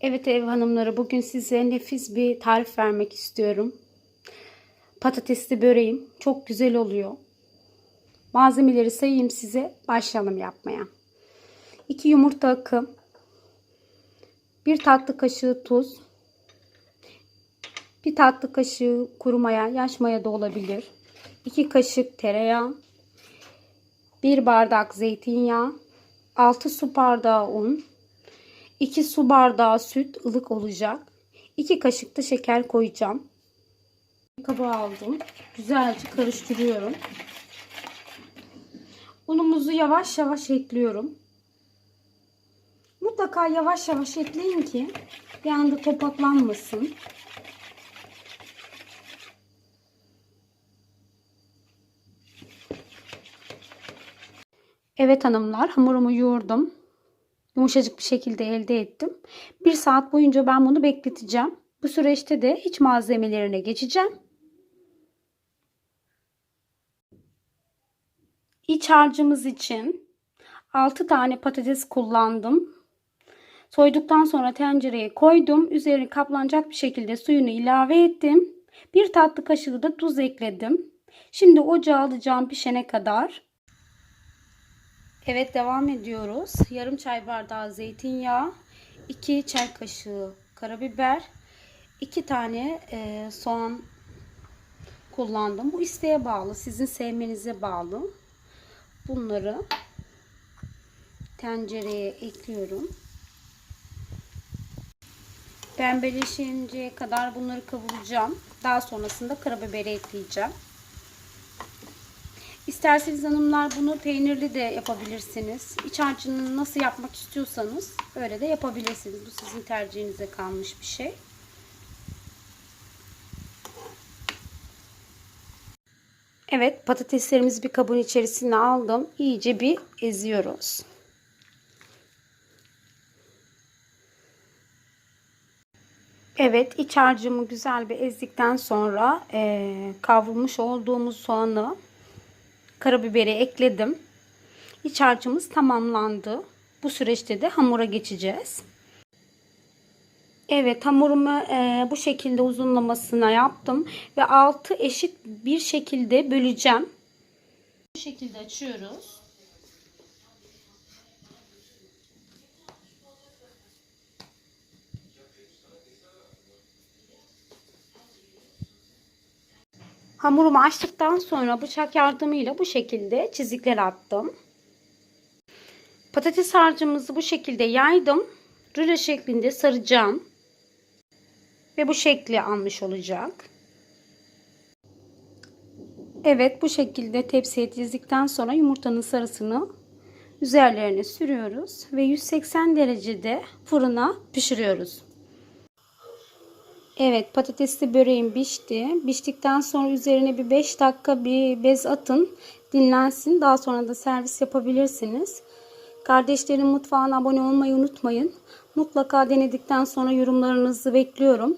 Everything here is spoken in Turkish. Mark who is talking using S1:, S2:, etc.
S1: Evet ev hanımları bugün size nefis bir tarif vermek istiyorum. Patatesli böreğim çok güzel oluyor. Malzemeleri sayayım size. Başlayalım yapmaya. 2 yumurta akım. 1 tatlı kaşığı tuz. 1 tatlı kaşığı kuru maya, yaş maya da olabilir. 2 kaşık tereyağı. 1 bardak zeytinyağı. 6 su bardağı un. 2 su bardağı süt ılık olacak. 2 kaşık da şeker koyacağım. Kaba aldım. Güzelce karıştırıyorum. Unumuzu yavaş yavaş ekliyorum. Mutlaka yavaş yavaş ekleyin ki bir anda topaklanmasın. Evet hanımlar hamurumu yoğurdum yumuşacık bir şekilde elde ettim. Bir saat boyunca ben bunu bekleteceğim. Bu süreçte de iç malzemelerine geçeceğim. İç harcımız için 6 tane patates kullandım. Soyduktan sonra tencereye koydum. Üzerine kaplanacak bir şekilde suyunu ilave ettim. Bir tatlı kaşığı da tuz ekledim. Şimdi ocağa alacağım pişene kadar Evet devam ediyoruz. Yarım çay bardağı zeytinyağı, 2 çay kaşığı karabiber, 2 tane e, soğan kullandım. Bu isteğe bağlı, sizin sevmenize bağlı. Bunları tencereye ekliyorum. Pembeleşinceye kadar bunları kavuracağım. Daha sonrasında karabiberi ekleyeceğim. İsterseniz hanımlar bunu peynirli de yapabilirsiniz. İç harcını nasıl yapmak istiyorsanız öyle de yapabilirsiniz. Bu sizin tercihinize kalmış bir şey. Evet patateslerimizi bir kabın içerisine aldım. İyice bir eziyoruz. Evet iç harcımı güzel bir ezdikten sonra e, kavrulmuş olduğumuz soğanı karabiberi ekledim. İç harcımız tamamlandı. Bu süreçte de hamura geçeceğiz. Evet hamurumu e, bu şekilde uzunlamasına yaptım ve altı eşit bir şekilde böleceğim. Bu şekilde açıyoruz. Hamurumu açtıktan sonra bıçak yardımıyla bu şekilde çizikler attım. Patates harcımızı bu şekilde yaydım. Rüle şeklinde saracağım. Ve bu şekli almış olacak. Evet bu şekilde tepsiye dizdikten sonra yumurtanın sarısını üzerlerine sürüyoruz. Ve 180 derecede fırına pişiriyoruz. Evet patatesli böreğim pişti. Piştikten sonra üzerine bir 5 dakika bir bez atın. Dinlensin. Daha sonra da servis yapabilirsiniz. Kardeşlerim mutfağına abone olmayı unutmayın. Mutlaka denedikten sonra yorumlarınızı bekliyorum.